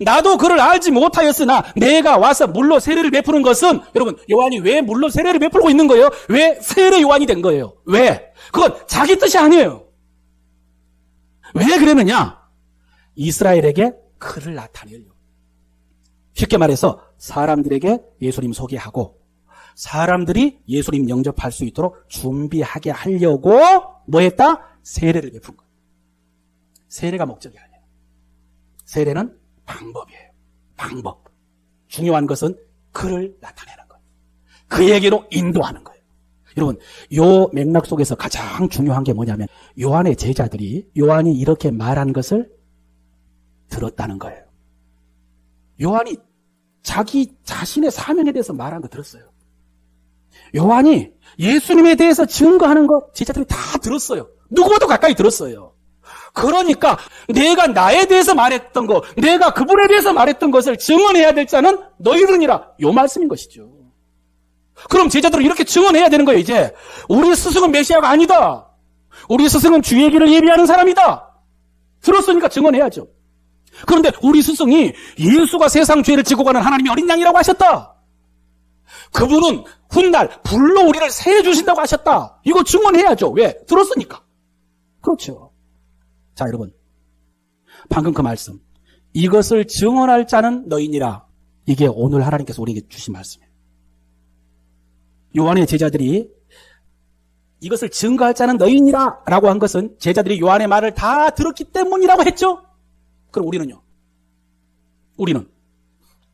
나도 그를 알지 못하였으나 내가 와서 물로 세례를 베푸는 것은 여러분 요한이 왜 물로 세례를 베풀고 있는 거예요? 왜 세례 요한이 된 거예요? 왜? 그건 자기 뜻이 아니에요. 왜 그러느냐? 이스라엘에게 그를 나타내려고. 쉽게 말해서 사람들에게 예수님 소개하고 사람들이 예수님 영접할 수 있도록 준비하게 하려고 뭐 했다? 세례를 베푼 거예요. 세례가 목적이 아니에요. 세례는 방법이에요. 방법. 중요한 것은 그를 나타내는 거예요. 그에게로 인도하는 거예요. 여러분, 요 맥락 속에서 가장 중요한 게 뭐냐면 요한의 제자들이 요한이 이렇게 말한 것을 들었다는 거예요. 요한이 자기 자신의 사명에 대해서 말한 거 들었어요. 요한이 예수님에 대해서 증거하는 거 제자들이 다 들었어요. 누구보다 가까이 들었어요. 그러니까 내가 나에 대해서 말했던 거, 내가 그분에 대해서 말했던 것을 증언해야 될 자는 너희들이라 요 말씀인 것이죠. 그럼 제자들은 이렇게 증언해야 되는 거예요, 이제. 우리 스승은 메시아가 아니다. 우리 스승은 주의 길을 예비하는 사람이다. 들었으니까 증언해야죠. 그런데 우리 스승이 예수가 세상 죄를 지고 가는 하나님의 어린 양이라고 하셨다. 그분은 훗날 불로 우리를 세해 주신다고 하셨다. 이거 증언해야죠. 왜? 들었으니까. 그렇죠. 자, 여러분. 방금 그 말씀. 이것을 증언할 자는 너희니라. 이게 오늘 하나님께서 우리에게 주신 말씀이에요. 요한의 제자들이 이것을 증거할 자는 너희니라 라고 한 것은 제자들이 요한의 말을 다 들었기 때문이라고 했죠? 그럼 우리는요? 우리는